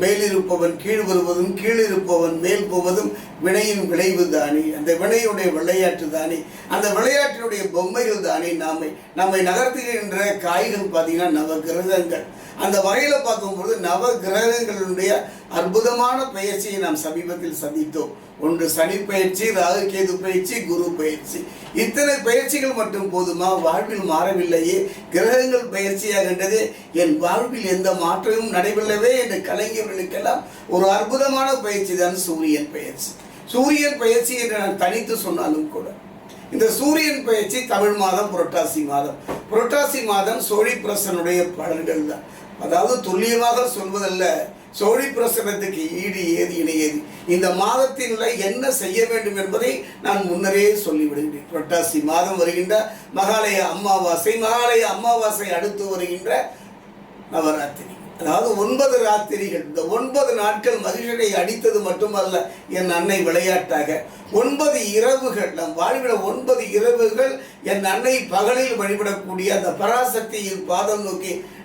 மேலிருப்பவன் கீழ் வருவதும் கீழிருப்பவன் மேல் போவதும் வினையின் விளைவு தானே. அந்த வினையுடைய விளையாட்டு தானே. அந்த விளையாட்டினுடைய பொம்மைகள் தானே நாமை. நம்மை நகர்த்துகின்ற காய்கள் பார்த்தீங்கன்னா நவ கிரகங்கள் அந்த வகையில் பார்க்கும்பொழுது நவ கிரகங்களுடைய அற்புதமான பயிற்சியை நாம் சமீபத்தில் சந்தித்தோம். ஒன்று சனி பயிற்சி ராகு கேது பயிற்சி குரு பயிற்சி. இத்தனை பயிற்சிகள் மட்டும் போதுமா? வாழ்வில் மாறவில்லையே. கிரகங்கள் பயிற்சியாகின்றதே. என் வாழ்வில் எந்த மாற்றமும் நடைபெறவே என்று கலைஞர்களுக்கெல்லாம் ஒரு அற்புதமான பயிற்சி தான் சூரியன் பயிற்சி. சூரியன் பயிற்சி என்று நான் தனித்து சொன்னாலும் கூட இந்த சூரியன் பயிற்சி தமிழ் மாதம் புரட்டாசி மாதம். புரட்டாசி மாதம் சோழி பிரசனுடைய பலன்கள் தான். அதாவது துல்லியமாக சொல்வதல்ல சோழி பிரசனத்துக்கு ஈடு ஏது இணையது இந்த மாதத்தினுள்ள என்ன செய்ய வேண்டும் என்பதை நான் முன்னரே சொல்லிவிடுகிறேன். புரட்டாசி மாதம் வருகின்ற மகாலய அமாவாசை மகாலய அமாவாசை அடுத்து வருகின்ற நவராத்திரி. அதாவது ஒன்பது ராத்திரிகள். இந்த ஒன்பது நாட்கள் மகிழ்ச்சியை அடித்தது மட்டுமல்ல என் அன்னை விளையாட்டாக. ஒன்பது இரவுகள் நம் வாழ்வில் ஒன்பது இரவுகள் என் அன்னை பகலில் வழிபடக்கூடிய அந்த பராசக்தியின் பாதம் நோக்கி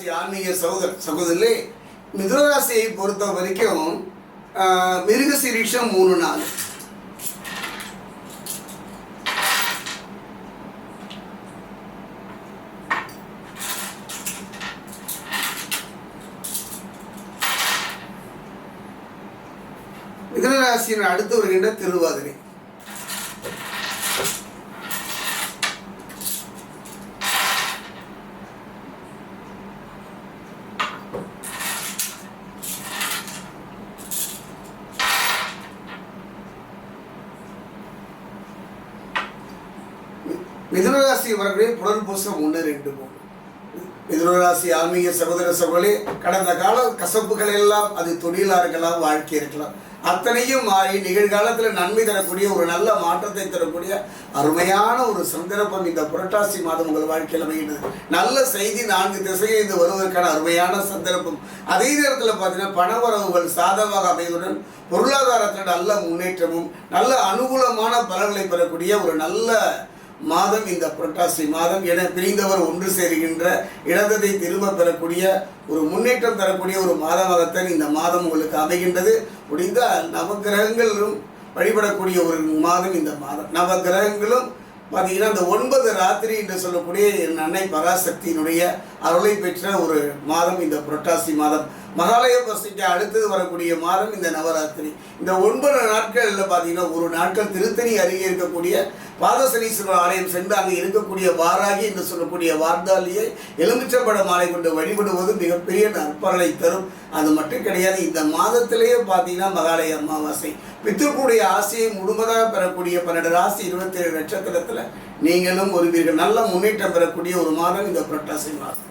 மிதுனராசி ஆன்மீக சகோதர சகோதரர்களே மிதுனராசியை பொறுத்த வரைக்கும் மிருக சிரீஷம் மூணு நாள். மிதுனராசியின் அடுத்து வருகின்ற திருவாதிரை. மிதுனராசி வரக்கூடிய புனர்பூசம் ஒன்று ரெண்டு மூணு. மிதுனராசி ஆன்மீக சகோதர சகோதரே கடந்த கால கசப்புகள் எல்லாம் அது தொழிலாக இருக்கலாம் வாழ்க்கை இருக்கலாம். அத்தனையும் மாறி நிகழ்காலத்தில் நன்மை தரக்கூடிய ஒரு நல்ல மாற்றத்தை தரக்கூடிய அருமையான ஒரு சந்தர்ப்பம் இந்த புரட்டாசி மாதம் உங்கள் வாழ்க்கையில் அமைகிறது நல்ல செய்தி நான்கு திசையில் இது வருவதற்கான அருமையான சந்தர்ப்பம். அதே நேரத்தில் பார்த்தீங்கன்னா பணவரவுகள் சாதகமாக அமைவதுடன் பொருளாதாரத்தில் நல்ல முன்னேற்றமும் நல்ல அனுகூலமான பலன்களை பெறக்கூடிய ஒரு நல்ல மாதம் இந்த புரட்டாசி மாதம் என பிரிந்தவர் ஒன்று சேருகின்ற இழந்ததை திரும்ப பெறக்கூடிய ஒரு முன்னேற்றம் தரக்கூடிய ஒரு மாதமாகத்தான் இந்த மாதம் உங்களுக்கு அமைகின்றது. முடிந்தால் நவகிரகங்களும் வழிபடக்கூடிய ஒரு மாதம் இந்த மாதம். நவகிரகங்களும் பார்த்தீங்கன்னா இந்த ஒன்பது ராத்திரி என்று சொல்லக்கூடிய என் அன்னை பராசக்தியினுடைய அருளை பெற்ற ஒரு மாதம் இந்த புரட்டாசி மாதம். மகாலய பசிக்கு அடுத்தது வரக்கூடிய மாதம் இந்த நவராத்திரி. இந்த ஒன்பது நாட்களில் பார்த்தீங்கன்னா ஒரு நாட்கள் திருத்தணி அருகே இருக்கக்கூடிய பாதசனீஸ்வரர் ஆலயம் சென்று அங்கே இருக்கக்கூடிய வாராகி என்று சொல்லக்கூடிய வார்த்தாலியை எலுமிச்சப்பட மாலை கொண்டு வழிபடுவது மிகப்பெரிய நற்பலனை தரும். அது மட்டும் கிடையாது இந்த மாதத்திலேயே பார்த்தீங்கன்னா மகாலய அமாவாசை. பித்திருக்குடைய ஆசையை முழுமதாக பெறக்கூடிய பன்னெண்டு ராசி இருபத்தேழு நட்சத்திரத்தில் நீங்களும் ஒருவீர்கள். நல்ல முன்னேற்றம் பெறக்கூடிய ஒரு மாதம் இந்த புரட்டாசி மாதம்.